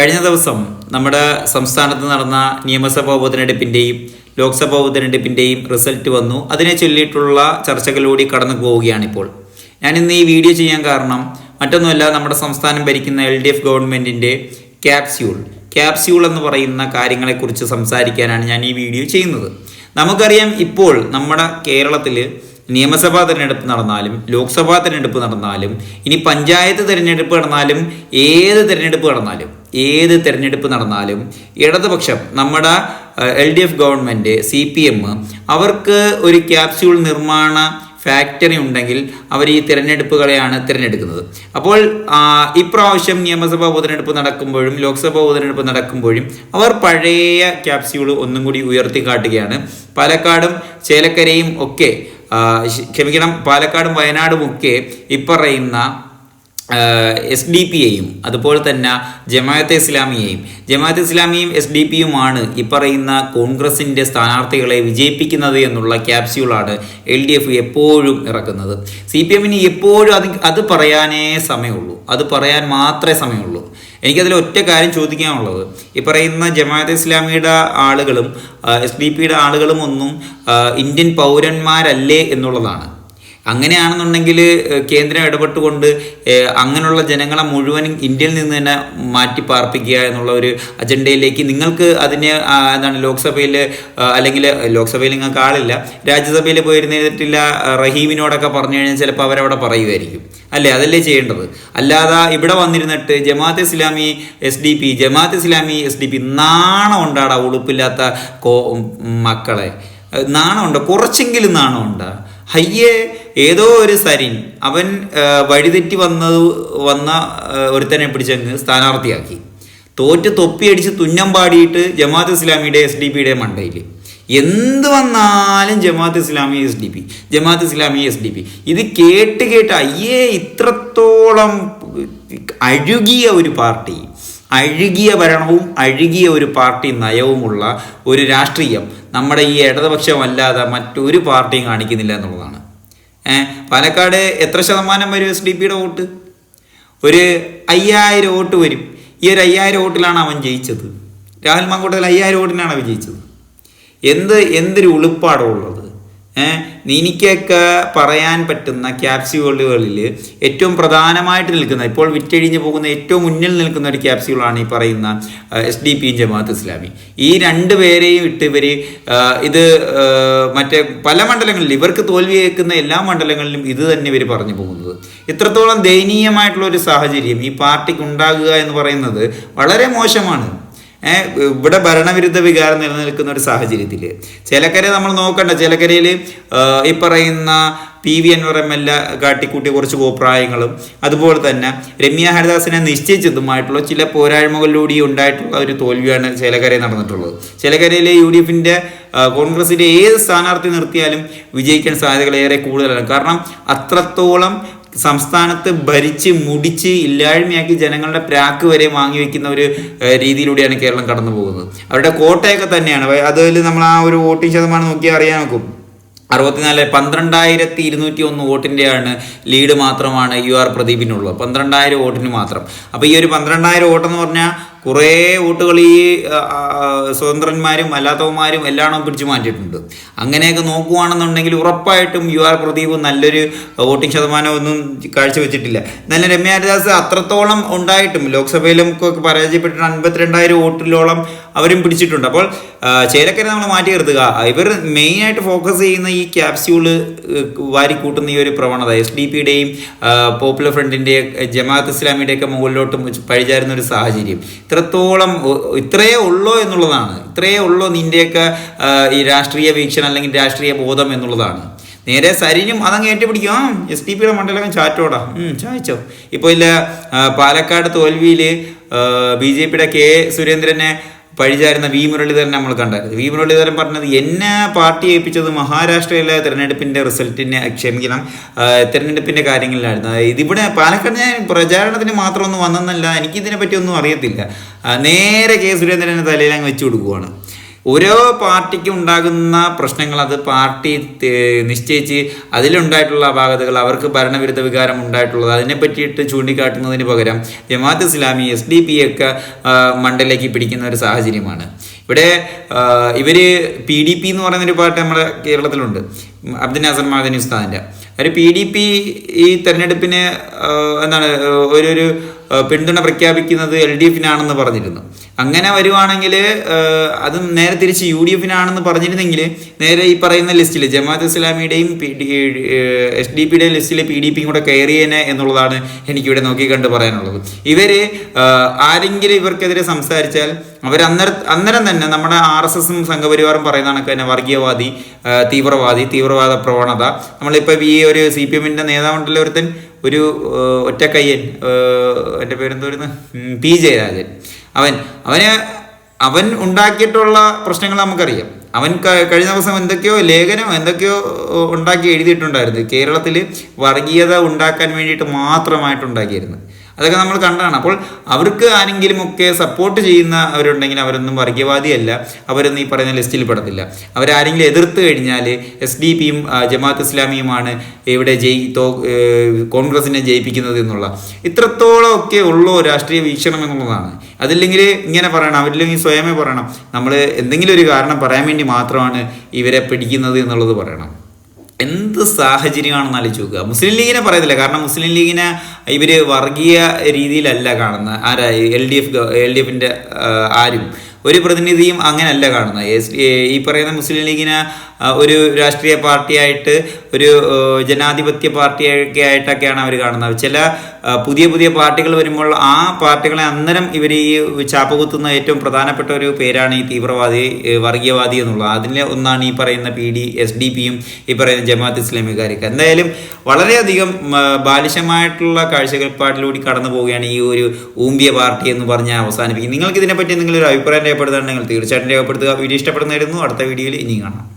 കഴിഞ്ഞ ദിവസം നമ്മുടെ സംസ്ഥാനത്ത് നടന്ന നിയമസഭാ ഉപതെരഞ്ഞെടുപ്പിന്റെയും ലോക്സഭാ ഉപതെരഞ്ഞെടുപ്പിന്റെയും റിസൾട്ട് വന്നു. അതിനെ ചൊല്ലിയിട്ടുള്ള ചർച്ചകളിലൂടെ കടന്നു പോവുകയാണിപ്പോൾ. ഞാൻ ഇന്ന് ഈ വീഡിയോ ചെയ്യാൻ കാരണം മറ്റൊന്നുമല്ല നമ്മുടെ സംസ്ഥാനം ഭരിക്കുന്ന എൽ ഡി എഫ് ഗവൺമെന്റിന്റെ ക്യാപ്സ്യൂൾ. ക്യാപ്സ്യൂൾ എന്ന് പറയുന്ന കാര്യങ്ങളെക്കുറിച്ച് സംസാരിക്കാനാണ് ഞാൻ ഈ വീഡിയോ ചെയ്യുന്നത്. നമുക്കറിയാം ഇപ്പോൾ നമ്മുടെ കേരളത്തിൽ നിയമസഭാ തിരഞ്ഞെടുപ്പ് നടന്നാലും ലോക്സഭാ തിരഞ്ഞെടുപ്പ് നടന്നാലും ഇനി പഞ്ചായത്ത് തിരഞ്ഞെടുപ്പ് നടന്നാലും ഏത് തിരഞ്ഞെടുപ്പ് നടന്നാലും ഏത് തിരഞ്ഞെടുപ്പ് നടന്നാലും ഇടതുപക്ഷം നമ്മുടെ L D F government C P M അവർക്ക് ഒരു ക്യാപ്സ്യൂൾ നിർമ്മാണ ഫാക്ടറി ഉണ്ടെങ്കിൽ അവർ ഈ തിരഞ്ഞെടുപ്പുകളെയാണ് തിരഞ്ഞെടുക്കുന്നത്. അപ്പോൾ ഇപ്രാവശ്യം നിയമസഭാ ഉപതെരഞ്ഞെടുപ്പ് നടക്കുമ്പോഴും ലോക്സഭാ ഉപതെരഞ്ഞെടുപ്പ് നടക്കുമ്പോഴും അവർ പഴയ ക്യാപ്സ്യൂൾ ഒന്നും കൂടി ഉയർത്തി കാട്ടുകയാണ്. പാലക്കാടും ചേലക്കരയും ഒക്കെ ക്ഷമിക്കണം പാലക്കാടും വയനാടും ഒക്കെ ഇപ്പറയുന്ന എസ് ഡി പി എയും അതുപോലെ തന്നെ ജമാഅത്തെ ഇസ്ലാമിയെയും ജമാഅത്തെ ഇസ്ലാമിയും എസ് ഡി പിയുമാണ് ഈ പറയുന്ന കോൺഗ്രസിന്റെ സ്ഥാനാർത്ഥികളെ വിജയിപ്പിക്കുന്നത് എന്നുള്ള ക്യാപ്സ്യൂളാണ് എൽ ഡി എഫ് എപ്പോഴും ഇറക്കുന്നത്. സി പി എമ്മിന് എപ്പോഴും അത് അത് പറയാനേ സമയമുള്ളൂ. അത് പറയാൻ മാത്രമേ സമയമുള്ളൂ. എനിക്കതിൽ ഒറ്റ കാര്യം ചോദിക്കാനുള്ളത്. ഈ പറയുന്ന ജമാഅത്ത് ഇസ്ലാമിയുടെ ആളുകളും എസ് ഡി പിയുടെ ആളുകളും ഒന്നും ഇന്ത്യൻ പൗരന്മാരല്ലേ എന്നുള്ളതാണ്. അങ്ങനെയാണെന്നുണ്ടെങ്കിൽ കേന്ദ്രം ഇടപെട്ടുകൊണ്ട് അങ്ങനെയുള്ള ജനങ്ങളെ മുഴുവൻ ഇന്ത്യയിൽ നിന്ന് തന്നെ മാറ്റി പാർപ്പിക്കുക എന്നുള്ള ഒരു അജണ്ടയിലേക്ക് നിങ്ങൾക്ക് അതിനെ എന്താണ് ലോക്സഭയിൽ അല്ലെങ്കിൽ ലോക്സഭയിൽ നിങ്ങൾക്ക് ആളില്ല രാജ്യസഭയിൽ പോയിരുന്നിട്ടില്ല റഹീമിനോടൊക്കെ പറഞ്ഞു കഴിഞ്ഞാൽ ചിലപ്പോൾ അവരവിടെ പറയുമായിരിക്കും. അല്ലേ? അതല്ലേ ചെയ്യേണ്ടത്? അല്ലാതെ ഇവിടെ വന്നിരുന്നിട്ട് Jamaat Islami S D P Jamaat Islami S D P നാണം ഉണ്ടാടാ ഉളുപ്പില്ലാത്ത കോ മക്കളെ? നാണമുണ്ട്? കുറച്ചെങ്കിലും നാണമുണ്ട്? ഹയ്യേ ഏതോ ഒരു സരിൻ അവൻ വഴിതെറ്റി വന്നത് വന്ന ഒരുത്തനെ പിടിച്ചങ്ങ് സ്ഥാനാർത്ഥിയാക്കി. തോറ്റ് തൊപ്പിയടിച്ച് തുന്നം പാടിയിട്ട് ജമാഅത്ത് ഇസ്ലാമിയുടെ എസ് ഡി പിയുടെ മണ്ടയിൽ എന്ത് വന്നാലും Jamaat Islami S D P Jamaat Islami S D P. ഇത് കേട്ട് കേട്ട് അയ്യേ ഇത്രത്തോളം അഴുകിയ ഒരു പാർട്ടി അഴുകിയ ഭരണവും അഴുകിയ ഒരു പാർട്ടി നയവുമുള്ള ഒരു രാഷ്ട്രീയം നമ്മുടെ ഈ ഇടതുപക്ഷമല്ലാതെ മറ്റൊരു പാർട്ടിയും കാണിക്കുന്നില്ല എന്നുള്ളതാണ്. പാലക്കാട് എത്ര ശതമാനം വരും എസ് ഡി പിയുടെ വോട്ട്? ഒരു അയ്യായിരം വോട്ട് വരും. ഈ ഒരു അയ്യായിരം വോട്ടിലാണ് അവൻ ജയിച്ചത്. രാഹുൽ മാങ്കൂട്ടത്തിൽ അയ്യായിരം വോട്ടിനാണ് അവൻ ജയിച്ചത്. എന്ത് എന്തൊരു ഉളുപ്പാടോ ഉള്ളത്. എനിക്കൊക്കെ പറയാൻ പറ്റുന്ന ക്യാപ്സ്യൂളുകളിൽ ഏറ്റവും പ്രധാനമായിട്ട് നിൽക്കുന്ന ഇപ്പോൾ വിറ്റഴിഞ്ഞ് പോകുന്ന ഏറ്റവും മുന്നിൽ നിൽക്കുന്ന ഒരു ക്യാപ്സ്യൂളാണ് ഈ പറയുന്ന S D P Jamaat Islami. ഈ രണ്ട് പേരെയും ഇട്ട് ഇവർ ഇത് മറ്റേ പല മണ്ഡലങ്ങളിലും ഇവർക്ക് തോൽവി കേൾക്കുന്ന എല്ലാ മണ്ഡലങ്ങളിലും ഇത് തന്നെ ഇവർ പറഞ്ഞു പോകുന്നത്. ഇത്രത്തോളം ദയനീയമായിട്ടുള്ള ഒരു സാഹചര്യം ഈ പാർട്ടിക്ക് ഉണ്ടാകുക എന്ന് പറയുന്നത് വളരെ മോശമാണ്. ഇവിടെ ഭരണവിരുദ്ധ വികാരം നിലനിൽക്കുന്ന ഒരു സാഹചര്യത്തിൽ ചിലക്കരെ നമ്മൾ നോക്കണ്ട ചിലക്കരയിൽ ഈ പറയുന്ന P V Anvar M L A കാട്ടിക്കൂട്ടി കുറച്ച് കോപ്രായങ്ങളും അതുപോലെ തന്നെ രമ്യ ഹരിദാസിനെ നിശ്ചയിച്ചതുമായിട്ടുള്ള ചില പോരായ്മകളിലൂടെ ഉണ്ടായിട്ടുള്ള ഒരു തോൽവിയാണ് ചിലകരയിൽ നടന്നിട്ടുള്ളത്. ചിലകരയിലെ യു ഡി എഫിന്റെ കോൺഗ്രസിന്റെ ഏത് സ്ഥാനാർത്ഥി നിർത്തിയാലും വിജയിക്കാൻ സാധ്യതകൾ ഏറെ കൂടുതലാണ്. കാരണം അത്രത്തോളം സംസ്ഥാനത്ത് ഭരിച്ച് മുടിച്ച് ഇല്ലായ്മയാക്കി ജനങ്ങളുടെ പ്രാക്ക് വരെ വാങ്ങി വെക്കുന്ന ഒരു രീതിയിലൂടെയാണ് കേരളം കടന്നു പോകുന്നത്. അവരുടെ കോട്ടയൊക്കെ തന്നെയാണ്. അതിൽ നമ്മൾ ആ ഒരു വോട്ടിംഗ് ശതമാനം നോക്കിയാൽ അറിയാൻ നോക്കും. അറുപത്തിനാല് പന്ത്രണ്ടായിരത്തി ഇരുന്നൂറ്റി ഒന്ന് വോട്ടിന്റെയാണ് ലീഡ് മാത്രമാണ് യു ആർ പ്രദീപിനുള്ളത്. പന്ത്രണ്ടായിരം വോട്ടിന് മാത്രം. അപ്പോൾ ഈ ഒരു പന്ത്രണ്ടായിരം വോട്ടെന്ന് പറഞ്ഞാൽ കുറേ വോട്ടുകൾ ഈ സ്വതന്ത്രന്മാരും അല്ലാത്തവന്മാരും എല്ലാം പിടിച്ചു മാറ്റിയിട്ടുണ്ട്. അങ്ങനെയൊക്കെ നോക്കുകയാണെന്നുണ്ടെങ്കിൽ ഉറപ്പായിട്ടും യു ആർ പ്രദീപ് നല്ലൊരു വോട്ടിംഗ് ശതമാനം ഒന്നും കാഴ്ചവെച്ചിട്ടില്ല. നല്ല രമ്യ ഹരിദാസ് അത്രത്തോളം ഉണ്ടായിട്ടും ലോക്സഭയിലും പരാജയപ്പെട്ടിട്ട് അൻപത്തിരണ്ടായിരം വോട്ടിലോളം അവരും പിടിച്ചിട്ടുണ്ട്. അപ്പോൾ ചേലക്കരെ നമ്മൾ മാറ്റി നിർത്തുക ഇവർ മെയിനായിട്ട് ഫോക്കസ് ചെയ്യുന്ന ഈ ക്യാപ്സ്യൂൾ വാരി കൂട്ടുന്ന ഈ ഒരു പ്രവണത. എസ് ഡി പിയുടെയും പോപ്പുലർ ഫ്രണ്ടിന്റെ ജമാഅത്ത് ഇസ്ലാമിയുടെയൊക്കെ മുകളിലോട്ട് പഴിചാരുന്ന ഒരു സാഹചര്യം. ഇത്രത്തോളം ഇത്രയേ ഉള്ളോ എന്നുള്ളതാണ്. ഇത്രയേ ഉള്ളോ നിന്റെയൊക്കെ ഈ രാഷ്ട്രീയ വീക്ഷണം അല്ലെങ്കിൽ രാഷ്ട്രീയ ബോധം എന്നുള്ളതാണ്. നേരെ സരിനും അതങ്ങ് ഏറ്റുപിടിക്കും. ആ എസ് ഡി പിയുടെ മണ്ഡലം ചാറ്റോടാ. ചായച്ചോ. ഇപ്പോൾ ഇല്ല പാലക്കാട് തോൽവിയിൽ ബി ജെ പിയുടെ കെ സുരേന്ദ്രനെ പഴിചാരുന്ന വി മുരളീധരൻ നമ്മൾ കണ്ടായിരുന്നു. വി മുരളീധരൻ പറഞ്ഞത് എന്നെ പാർട്ടി ഏൽപ്പിച്ചത് മഹാരാഷ്ട്രയിലെ തിരഞ്ഞെടുപ്പിന്റെ റിസൾട്ടിനെ ക്ഷമിക്കണം. തിരഞ്ഞെടുപ്പിന്റെ കാര്യങ്ങളിലായിരുന്നു. അതായത് ഇതിവിടെ പാലക്കാട് ഞാൻ പ്രചാരണത്തിന് മാത്രമൊന്നും വന്നെന്നല്ല എനിക്കിതിനെ പറ്റി ഒന്നും അറിയത്തില്ല. നേരെ കെ സുരേന്ദ്രനെ തലയിൽ അങ്ങ് വെച്ച് കൊടുക്കുവാണ്. ഓരോ പാർട്ടിക്കും ഉണ്ടാകുന്ന പ്രശ്നങ്ങൾ അത് പാർട്ടി നിശ്ചയിച്ച് അതിലുണ്ടായിട്ടുള്ള അപാകതകൾ അവർക്ക് ഭരണവിരുദ്ധ വികാരം ഉണ്ടായിട്ടുള്ളത് അതിനെ പറ്റിയിട്ട് ചൂണ്ടിക്കാട്ടുന്നതിന് പകരം Jamaat Islami S D P ഒക്കെ മണ്ടയിലേക്ക് പിടിക്കുന്ന ഒരു സാഹചര്യമാണ്. ഇവിടെ ഇവർ പി ഡി പി എന്ന് പറയുന്നൊരു പാർട്ടി നമ്മുടെ കേരളത്തിലുണ്ട് അബ്ദുൽ നാസർ മാദനി ഉസ്താദിന്റെ ഒരു പി ഡി പി ഈ തെരഞ്ഞെടുപ്പിന് എന്താണ് ഒരു ഒരു പിന്തുണ പ്രഖ്യാപിക്കുന്നത് എൽ ഡി എഫിനാണെന്ന് പറഞ്ഞിരുന്നു. അങ്ങനെ വരുവാണെങ്കിൽ അത് നേരെ തിരിച്ച് യു ഡി എഫിനാണെന്ന് പറഞ്ഞിരുന്നെങ്കിൽ നേരെ ഈ പറയുന്ന ലിസ്റ്റിൽ ജമാഅത്ത് ഇസ്ലാമിയുടെയും എസ് ഡി പിയുടെയും ലിസ്റ്റിൽ പി ഡി പിയും കൂടെ കയറിയേനെ എന്നുള്ളതാണ് എനിക്കിവിടെ നോക്കിക്കണ്ട് പറയാനുള്ളത്. ഇവർ ആരെങ്കിലും ഇവർക്കെതിരെ സംസാരിച്ചാൽ അവർ അന്നേരം അന്നേരം തന്നെ നമ്മുടെ ആർ എസ് എസും സംഘപരിവാറും പറയുന്ന കണക്ക് തന്നെ വർഗീയവാദി തീവ്രവാദി തീവ്രവാദ പ്രവണത. നമ്മളിപ്പോൾ ഈ ഒരു സി പി എമ്മിന്റെ നേതാവുണ്ടല്ലോ ഒരുത്തൻ ഒരു ഒറ്റക്കയ്യൻ എന്റെ പേരെന്തോരുന്നു? പി ജയരാജൻ. അവൻ അവന് അവൻ ഉണ്ടാക്കിയിട്ടുള്ള പ്രശ്നങ്ങൾ നമുക്കറിയാം. അവൻ കഴിഞ്ഞ ദിവസം എന്തൊക്കെയോ ലേഖനം എന്തൊക്കെയോ ഉണ്ടാക്കി എഴുതിയിട്ടുണ്ടായിരുന്നു. കേരളത്തിൽ വർഗീയത ഉണ്ടാക്കാൻ വേണ്ടിയിട്ട് മാത്രമായിട്ട് ഉണ്ടാക്കിയിരുന്നു അതൊക്കെ നമ്മൾ കണ്ടതാണ് അപ്പോൾ അവർക്ക് ആരെങ്കിലും ഒക്കെ സപ്പോർട്ട് ചെയ്യുന്ന അവരുണ്ടെങ്കിൽ അവരൊന്നും വർഗീയവാദിയല്ല അവരൊന്നും ഈ പറയുന്ന ലിസ്റ്റിൽ പെടത്തില്ല. അവരാരെങ്കിലും എതിർത്ത് കഴിഞ്ഞാൽ എസ് ഡി പിയും ജമാഅത്ത് ഇസ്ലാമിയുമാണ് ഇവിടെ ജയി തോ കോൺഗ്രസിനെ ജയിപ്പിക്കുന്നത് എന്നുള്ള. ഇത്രത്തോളം ഒക്കെ ഉള്ളോ രാഷ്ട്രീയ വീക്ഷണം എന്നുള്ളതാണ്. അതില്ലെങ്കിൽ ഇങ്ങനെ പറയണം അവരില്ലെങ്കിൽ സ്വയമേ പറയണം. നമ്മൾ എന്തെങ്കിലും ഒരു കാരണം പറയാൻ വേണ്ടി മാത്രമാണ് ഇവരെ പിടിക്കുന്നത് എന്നുള്ളത് പറയണം. എന്ത് സാഹചര്യമാണെന്ന് ആലോചിച്ച് നോക്കുക. മുസ്ലിം ലീഗിനെ പറയത്തില്ല. കാരണം മുസ്ലിം ലീഗിനെ ഇവർ വർഗീയ രീതിയിലല്ല കാണുന്നത്. ആരായി L D F L D എഫിന്റെ ആരും. ഒരു പ്രതിനിധിയും അങ്ങനെയല്ല കാണുന്നത്. എസ് ഈ പറയുന്ന മുസ്ലിം ലീഗിനെ ഒരു രാഷ്ട്രീയ പാർട്ടിയായിട്ട് ഒരു ജനാധിപത്യ പാർട്ടിയൊക്കെ ആയിട്ടൊക്കെയാണ് അവർ കാണുന്നത്. ചില പുതിയ പുതിയ പാർട്ടികൾ വരുമ്പോൾ ആ പാർട്ടികളെ അന്നേരം ഇവർ ഈ ചാപ്പുകുത്തുന്ന ഏറ്റവും പ്രധാനപ്പെട്ട ഒരു പേരാണ് ഈ തീവ്രവാദി വർഗീയവാദി എന്നുള്ളത്. അതിലെ ഒന്നാണ് ഈ പറയുന്ന പി ഡി എസ് ഡി പിയും ഈ പറയുന്ന ജമാഅത്ത് ഇസ്ലാമിക്കാരൊക്കെ എന്തായാലും വളരെയധികം ബാലിശമായിട്ടുള്ള കാഴ്ചപ്പാടിലൂടെ കടന്നു പോവുകയാണ് ഈ ഒരു ഊമ്പിയ പാർട്ടി എന്ന് പറഞ്ഞ് അവസാനിപ്പിക്കും നിങ്ങൾക്ക് ഇതിനെപ്പറ്റി എന്തെങ്കിലും ഒരു അഭിപ്രായം രേഖപ്പെടുത്തുന്നുണ്ടെങ്കിൽ തീർച്ചയായിട്ടും രേഖപ്പെടുത്തുക. വീഡിയോ ഇഷ്ടപ്പെടുന്നതായിരുന്നു അടുത്ത വീഡിയോയിൽ ഇനിയും കാണാം.